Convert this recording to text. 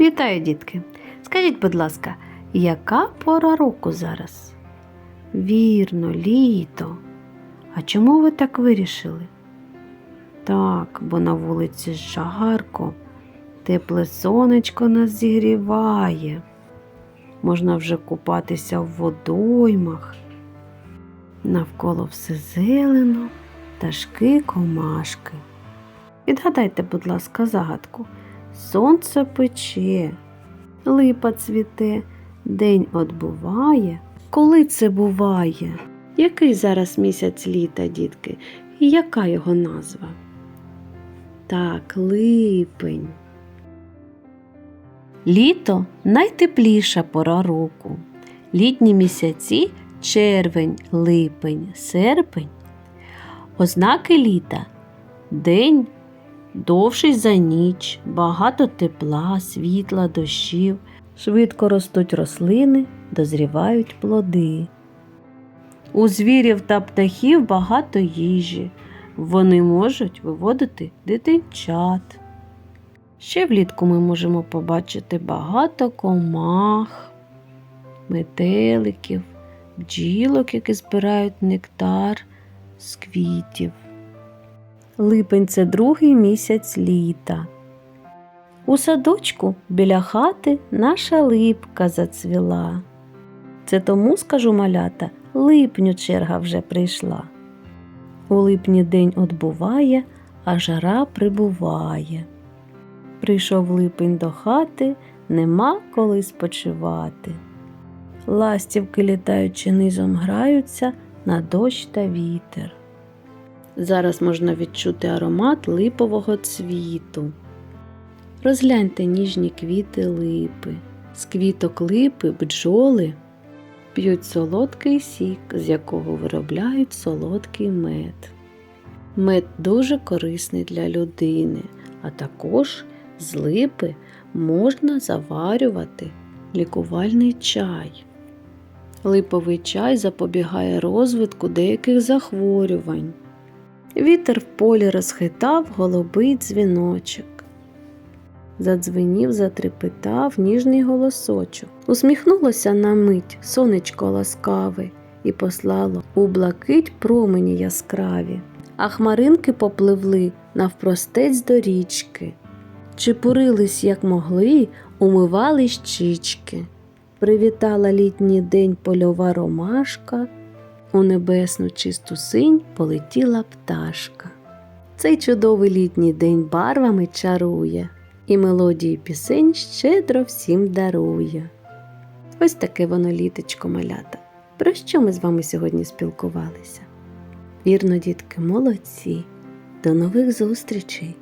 Вітаю, дітки! Скажіть, будь ласка, яка пора року зараз? Вірно, літо. А чому ви так вирішили? Так, бо на вулиці жарко, тепле сонечко нас зігріває. Можна вже купатися в водоймах. Навколо все зелено, пташки, комашки. Відгадайте, будь ласка, загадку. Сонце пече, липа цвіте, день отбуває. Коли це буває? Який зараз місяць літа, дітки? І яка його назва? Так, липень. Літо найтепліша пора року. Літні місяці червень, липень, серпень. Ознаки літа день довший за ніч, багато тепла, світла, дощів, швидко ростуть рослини, дозрівають плоди. У звірів та птахів багато їжі. Вони можуть виводити дитинчат. Ще влітку ми можемо побачити багато комах, метеликів, бджілок, які збирають нектар з квітів. Липень це другий місяць літа. У садочку біля хати наша липка зацвіла. Це тому, скажу малята, липню черга вже прийшла. У липні день отбуває, а жара прибуває. Прийшов липень до хати, нема коли спочивати. Ластівки, літаючи низом, граються на дощ та вітер. Зараз можна відчути аромат липового цвіту. Розгляньте ніжні квіти липи. З квіток липи бджоли п'ють солодкий сік, з якого виробляють солодкий мед. Мед дуже корисний для людини, а також з липи можна заварювати лікувальний чай. Липовий чай запобігає розвитку деяких захворювань. Вітер в полі розхитав голубий дзвіночок. Задзвенів, затрепетав ніжний голосочок. Усміхнулося на мить сонечко ласкаве і послало у блакить промені яскраві, а хмаринки попливли навпростець до річки. Чепурились, як могли, умивали щічки. Привітала літній день польова ромашка, у небесну чисту синь полетіла пташка. Цей чудовий літній день барвами чарує, і мелодії пісень щедро всім дарує. Ось таке воно літочко малята. Про що ми з вами сьогодні спілкувалися? Вірно, дітки, молодці. До нових зустрічей!